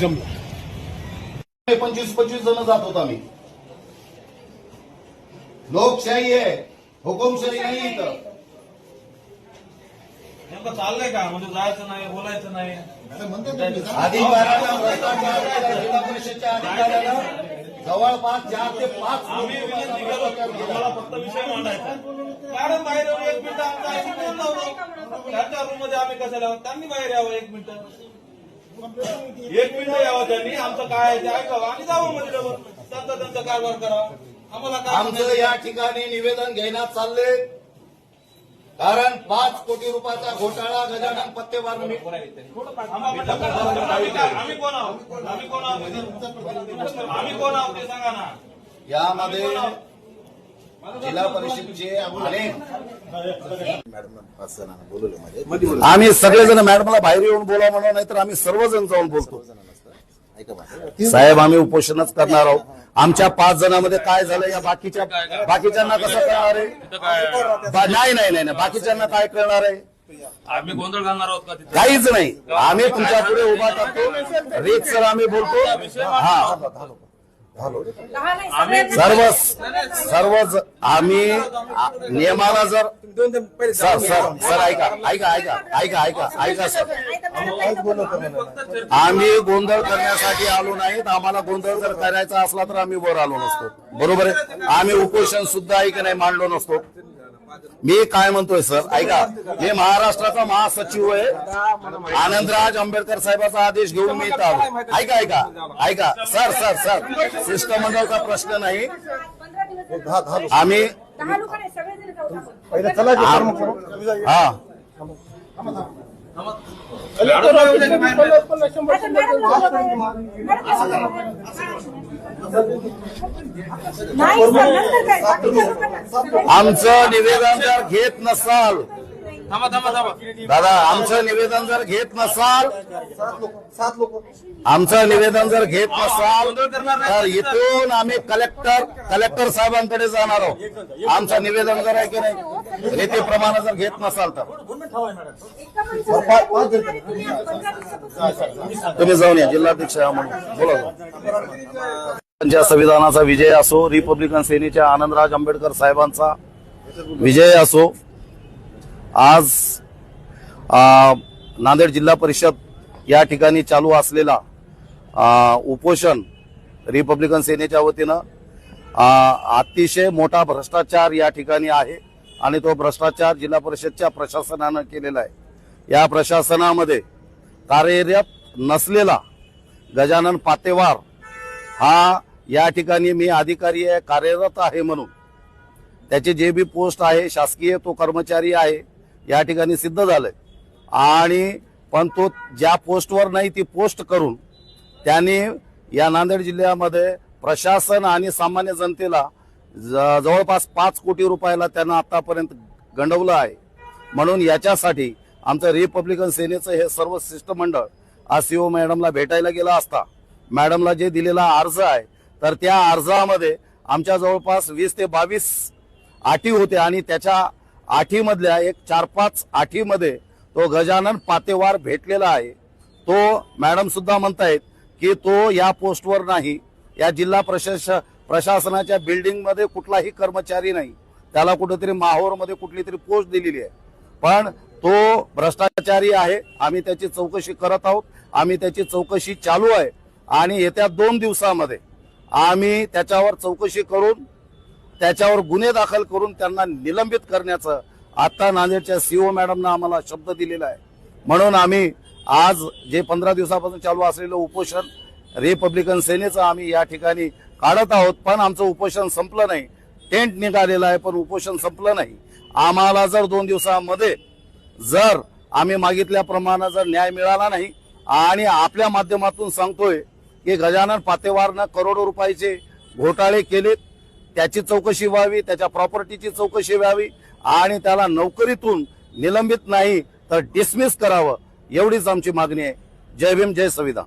जमलं. पंचवीस पंचवीस जण जात होतो आम्ही. लोकशाही आहे. हुकुमशाही नाही इथं. नेमकं चाललंय का? म्हणजे जायचं नाही बोलायचं नाही. अधिकाऱ्याला भ्रष्टाचार जिल्हा परिषदच्या अधिकाऱ्याला जवळपास चार ते पाच आम्ही विनंती करतो आम्हाला. फक्त विषय मांडायचा मॅडम बाहेर येऊन एक मिनिट आमचा त्यांच्या रूममध्ये आम्ही कशाला आहोत? त्यांनी बाहेर यावं एक मिनिट. एक मिनिट यावं त्यांनी. आमचं काय आहे ते ऐकावं. आणि जावं मध्ये डबल त्यांचा त्यांचा कारभार करावा. आम्हाला काय आमचं या ठिकाणी निवेदन घेण्यात चालले कारण पाच कोटी रुपयाचा घोटाळा गजानन पत्तेवार आम्ही आम्ही कोण आहोत? आम्ही कोण आहोत? आम्ही कोण आहोत ते सांगा ना. यामध्ये जिल्हा परिषदचे अनेक आम्ही सगळेजण मॅडमला बाहेर येऊन बोला म्हणून नाही तर आम्ही सर्वजण जाऊन बोलतो. साहेब आम्ही उपोषणच करणार आहोत. आमच्या पाच जणांमध्ये काय झालं या बाकीच्या बाकीच्यांना कसं कळणार आहे? नाही नाही नाही. बाकीच्यांना काय कळणार आहे? आम्ही गोंधळ घालणार आहोत काहीच नाही. आम्ही तुमच्यापुढे उभा टाकतो रेत सर आम्ही बोलतो. हा. सर्व सर्व आम्ही नियमाला जर सर सर सर ऐका ऐका ऐका ऐका ऐका ऐका सर. आम्ही गोंधळ करण्यासाठी आलो नाहीत. आम्हाला गोंधळ जर करायचा असला तर आम्ही वर आलो नसतो. बरोबर आहे? आम्ही उपोषण सुद्धा ऐक नाही मांडलो नसतो. मी काय म्हणतोय सर? ऐका. मी महाराष्ट्राचा महासचिव आहे. आनंदराज आंबेडकर साहेबाचा आदेश घेऊन मी आलो. ऐका ऐका. ऐका. Sir sir sir. शिष्टमंडळाचा प्रश्न नाही? आम्ही आपण. हा. आमचं निवेदन जर घेत नसाल थांबा थांबा थांबा. दादा आमचं निवेदन जर घेत नसाल आमचं निवेदन जर घेत नसाल तर इथून आम्ही कलेक्टर कलेक्टर साहेबांकडे जाणार आहोत. आमचं निवेदन जर आहे की नाही रीतीप्रमाणे जर घेत नसाल तर. तुम्ही जाऊन या जिल्हाध्यक्ष म्हणून. बोला जाऊन. त्यांच्या संविधानाचा विजय असो रिपब्लिकन सेनेच्या आनंदराज आंबेडकर साहेबांचा विजय असो आज नांदेड जिल्हा परिषद या ठिकाणी चालू असलेला उपोषण रिपब्लिकन सेनेच्या वतीनं अतिशय मोठा भ्रष्टाचार या ठिकाणी आहे आणि तो भ्रष्टाचार जिल्हा परिषदच्या प्रशासनानं केलेला आहे. या प्रशासनामध्ये कार्यरत नसलेला गजानन पातेवार हा या ठिकाणी मी अधिकारी आहे कार्यरत आहे म्हणून. त्याचे जे बी पोस्ट आहे शासकीय तो कर्मचारी आहे या ठिकाणी सिद्ध झालंय. आणि पण तो ज्या पोस्टवर नाही ती पोस्ट करून त्याने या नांदेड जिल्ह्यामध्ये प्रशासन आणि सामान्य जनतेला ज- जवळपास पाच कोटी रुपयाला त्यांना आतापर्यंत गंडवलं आहे. म्हणून याच्यासाठी आमचं रिपब्लिकन सेनेचं हे सर्व शिष्टमंडळ आज सीओ मॅडमला भेटायला गेला असता मॅडमला जे दिलेला अर्ज आहे तर त्या अर्जामध्ये आमच्या जवळपास वीस ते बावीस अटी होते आणि त्याच्या आठीमधल्या एक चार पाच आठीमध्ये तो गजानन पातेवार भेटलेला आहे. तो मॅडम सुद्धा म्हणतायत की तो या पोस्टवर नाही. या जिल्हा प्रशास प्रशासनाच्या बिल्डिंगमध्ये कुठलाही कर्मचारी नाही. त्याला कुठेतरी माहोरमध्ये कुठली तरी पोस्ट दिलेली आहे. पण तो भ्रष्टाचारी आहे. आम्ही त्याची चौकशी करत आहोत. आम्ही त्याची चौकशी चालू आहे. आणि येत्या दोन दिवसामध्ये आम्ही त्याच्यावर चौकशी करून त्याच्यावर गुन्हे दाखल करून त्यांना निलंबित करण्याचं आता नांदेडच्या सीओ मॅडमनं आम्हाला शब्द दिलेला आहे. म्हणून आम्ही आज जे पंधरा दिवसापासून चालू असलेलं उपोषण रिपब्लिकन सेनेचं आम्ही या ठिकाणी काढत आहोत पण आमचं उपोषण संपलं नाही. टेंट निघालेलं आहे पण उपोषण संपलं नाही. आम्हाला जर दोन दिवसामध्ये जर आम्ही मागितल्याप्रमाणे जर न्याय मिळाला नाही आणि आपल्या माध्यमातून सांगतोय की गजानन पातेवारनं करोडो रुपयाचे घोटाळे केलेत त्याची चौकशी व्हावी त्याच्या प्रॉपर्टीची चौकशी व्हावी आणि त्याला नोकरीतून निलंबित नाही तर डिसमिस करावं. एवढीच आमची मागणी आहे. जय भीम जय संविधान.